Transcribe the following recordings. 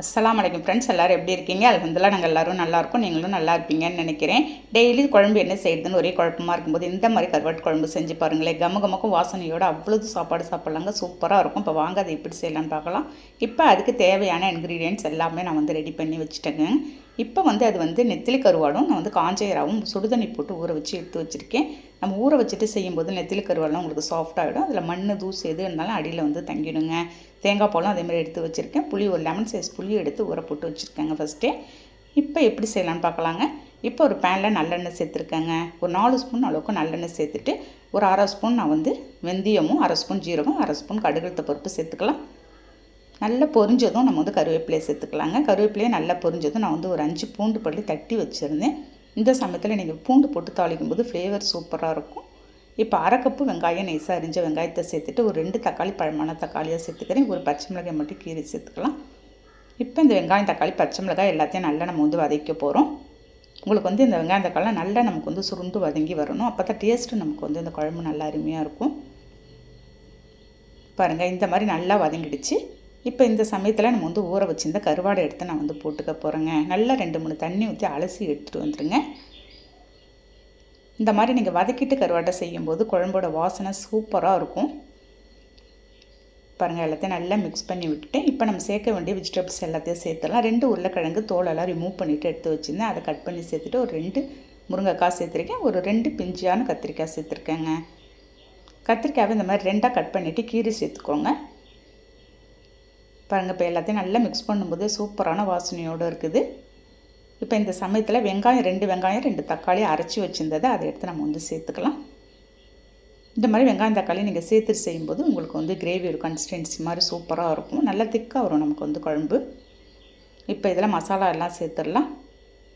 அஸ்லாம் அலைக்கும் ஃப்ரெண்ட்ஸ் எல்லோரும் எப்படி இருக்கீங்க? அல்ஹம்துலில்லாஹ் நாங்கள் எல்லோரும் நல்லாயிருக்கும் நீங்களும் நல்லா இருப்பீங்கன்னு நினைக்கிறேன். டெய்லி குழம்பு என்ன செய்யுதுன்னு ஒரே குழப்பமாக இருக்கும்போது இந்த மாதிரி கருவாட்டு குழம்பு செஞ்சு பாருங்களேன். கம கமக்கும் வாசனையோடு அவ்வளோது சாப்பாடு சாப்பிட்லாங்க. சூப்பராக இருக்கும். இப்போ வாங்க அதை எப்படி செய்யலாம்னு பார்க்கலாம். இப்போ அதுக்கு தேவையான இன்க்ரீடியன்ட்ஸ் எல்லாமே நான் வந்து ரெடி பண்ணி வச்சுட்டேங்க. இப்போ வந்து அது வந்து நெத்திலி கருவாடும் நான் வந்து காஞ்சயராவும் சுடுதண்ணி போட்டு ஊற வச்சு எடுத்து வச்சுருக்கேன். நம்ம ஊற வச்சுட்டு செய்யும்போது நெத்திலி கருவாடெலாம் உங்களுக்கு சாஃப்டாகிடும் அதில் மண் தூசு எது இருந்தாலும் அடியில் வந்து தங்கிடுங்க. தேங்காய் பழம் அதேமாதிரி எடுத்து வச்சுருக்கேன். புளி ஒரு லெமன் சைஸ் புளி எடுத்து ஊற போட்டு வச்சுருக்கேங்க ஃபஸ்ட்டே இப்போ எப்படி செய்யலாம்னு பார்க்கலாங்க. இப்போ ஒரு பேனில் நல்லெண்ணெய் சேர்த்துருக்கேங்க. ஒரு நாலு ஸ்பூன் அளவுக்கு நல்லெண்ணெய் சேர்த்துட்டு ஒரு அரை ஸ்பூன் நான் வந்து வெந்தயமும் அரை ஸ்பூன் ஜீரகம் அரை ஸ்பூன் கடுகுத்த பருப்பு சேர்த்துக்கலாம். நல்லா பொரிஞ்சதும் நம்ம வந்து கருவேப்பிலையை சேர்த்துக்கலாங்க. கருவேப்பிலையை நல்லா பொரிஞ்சதும் நான் வந்து ஒரு அஞ்சு பூண்டு பள்ளி தட்டி வச்சுருந்தேன். இந்த சமயத்தில் நீங்கள் பூண்டு போட்டு தாளிக்கும் போது ஃப்ளேவர் சூப்பராக இருக்கும். இப்போ அரை கப்பு வெங்காயம் நைஸாக அரிஞ்ச வெங்காயத்தை சேர்த்துட்டு ஒரு ரெண்டு தக்காளி பழமான தக்காளியாக சேர்த்துக்கிறேன். ஒரு பச்சை மிளகாய் மட்டும் கீரை சேர்த்துக்கலாம். இப்போ இந்த வெங்காயம் தக்காளி பச்சை மிளகாய் எல்லாத்தையும் நல்லா நம்ம வந்து வதக்க போகிறோம் உங்களுக்கு வந்து இந்த வெங்காயம் தக்காளி நல்லா நமக்கு வந்து சுருண்டு வதங்கி வரணும். அப்போ தான் டேஸ்ட்டு நமக்கு வந்து இந்த குழம்பு நல்லா அருமையாக இருக்கும். பாருங்கள் இந்த மாதிரி நல்லா வதங்கிடுச்சு. இப்போ இந்த சமயத்தில் நம்ம வந்து ஊற வச்சுருந்த கருவாடை எடுத்து நான் வந்து போட்டுக்க போகிறேங்க நல்லா ரெண்டு மூணு தண்ணி ஊற்றி அலசி எடுத்துகிட்டு வந்துடுங்க இந்த மாதிரி நீங்கள் வதக்கிட்டு கருவாட்டை செய்யும்போது குழம்போட வாசனை சூப்பராக இருக்கும். பாருங்கள் எல்லாத்தையும் நல்லா மிக்ஸ் பண்ணி விட்டுட்டேன் இப்போ நம்ம சேர்க்க வேண்டிய வெஜிடபிள்ஸ் எல்லாத்தையும் சேர்த்துலாம் ரெண்டு உருளைக்கிழங்கு தோலெல்லாம் ரிமூவ் பண்ணிவிட்டு எடுத்து வச்சுருந்தேன். அதை கட் பண்ணி சேர்த்துட்டு ஒரு ரெண்டு முருங்கைக்காய் சேர்த்துருக்கேன். ஒரு ரெண்டு பிஞ்சியான கத்திரிக்காய் சேர்த்துருக்கேங்க. கத்திரிக்காவை இந்த மாதிரி ரெண்டாக கட் பண்ணிவிட்டு கீரை சேர்த்துக்கோங்க. பாருங்கள் இப்போ எல்லாத்தையும் நல்லா மிக்ஸ் பண்ணும்போது சூப்பரான வாசனையோடு இருக்குது. இப்போ இந்த சமயத்தில் வெங்காயம் ரெண்டு வெங்காயம் ரெண்டு தக்காளி அரைச்சி வச்சுருந்ததை அதை எடுத்து நம்ம வந்து சேர்த்துக்கலாம். இந்த மாதிரி வெங்காயம் தக்காளி நீங்கள் சேர்த்து செய்யும்போது உங்களுக்கு வந்து கிரேவி ஒரு கன்சிஸ்டன்சி மாதிரி சூப்பராக இருக்கும். நல்லா திக்காக வரும் நமக்கு வந்து குழம்பு. இப்போ இதில் மசாலா எல்லாம் சேர்த்துடலாம்.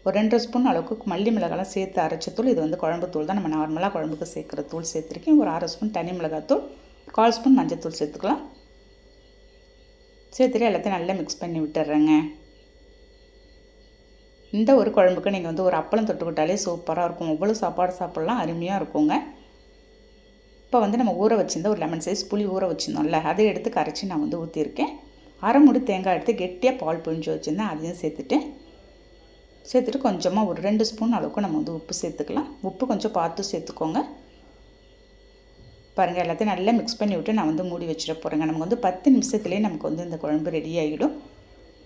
ஒரு ரெண்டு ஸ்பூன் அளவுக்கு மல்லி மிளகாலாம் சேர்த்து அரைச்ச தூள் இது வந்து குழம்பு தூள் தான். நம்ம நார்மலாக குழம்புக்கு சேர்க்குற தூள் சேர்த்துருக்கேன். ஒரு அரை ஸ்பூன் தனி மிளகாத்தூள் கால் ஸ்பூன் மஞ்சள் தூள் சேர்த்துக்கலாம். சேர்த்துட்டு எல்லாத்தையும் நல்லா மிக்ஸ் பண்ணி விட்டுறேங்க. இந்த ஒரு குழம்புக்கு நீங்கள் வந்து ஒரு அப்பளம் தொட்டுக்கிட்டாலே சூப்பராக இருக்கும். அவ்வளோ சாப்பாடு சாப்பிட்லாம் அருமையாக இருக்குங்க. இப்போ வந்து நம்ம ஊற வச்சுருந்த ஒரு லெமன் சைஸ் புளி ஊற வச்சுருந்தோம்ல அதை எடுத்து கரைச்சி நான் வந்து ஊற்றிருக்கேன் அரை முடி தேங்காய் எடுத்து கெட்டியாக பால் புழிஞ்சு வச்சுருந்தேன் அதையும் சேர்த்துட்டேன் சேர்த்துட்டு கொஞ்சமாக ஒரு ரெண்டு ஸ்பூன் அளவுக்கு நம்ம வந்து உப்பு சேர்த்துக்கலாம். உப்பு கொஞ்சம் பார்த்து சேர்த்துக்கோங்க. பாருங்கள் எல்லாத்தையும் நல்லா மிக்ஸ் பண்ணி விட்டு நான் வந்து மூடி வச்சிட போகிறேங்க நமக்கு வந்து பத்து நிமிஷத்துலேயே நமக்கு வந்து இந்த குழம்பு ரெடி ஆகிடும்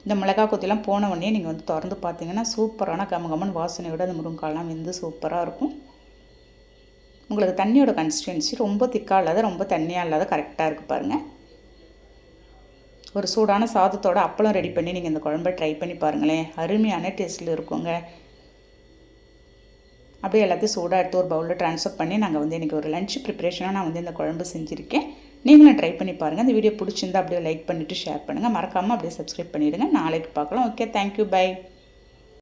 இந்த மிளகா கொத்திலாம் போன உடனே நீங்கள் வந்து திறந்து பார்த்தீங்கன்னா சூப்பரான கமகமன் வாசனையோட அந்த முருங்காலாம் வந்து சூப்பராக இருக்கும். உங்களுக்கு தண்ணியோட கன்சிஸ்டன்சி ரொம்ப திக்காக இல்லாத ரொம்ப தண்ணியாக இல்லாத கரெக்டாக இருக்குது பாருங்கள் ஒரு சூடான சாதத்தோட அப்பளம் ரெடி பண்ணி நீங்கள் இந்த குழம்பை ட்ரை பண்ணி பாருங்களேன். அருமையான டேஸ்ட்டில் இருக்குங்க. அப்படியே எல்லாத்தையும் சூடாக எடுத்து ஒரு பவுலில் ட்ரான்ஸ்ஃபர் பண்ணி நாங்கள் வந்து எனக்கு ஒரு லஞ்ச் ப்ரிப்பரேஷனாக நான் வந்து இந்த குழம்பு செஞ்சுருக்கேன். நீங்களும் ட்ரை பண்ணி பாருங்கள் இந்த வீடியோ பிடிச்சிருந்தா அப்படியே லைக் பண்ணிவிட்டு ஷேர் பண்ணுங்கள் மறக்காமல் அப்படியே சப்ஸ்கிரைப் பண்ணிவிடுங்க நாளைக்கு பார்க்கலாம். Okay thank you bye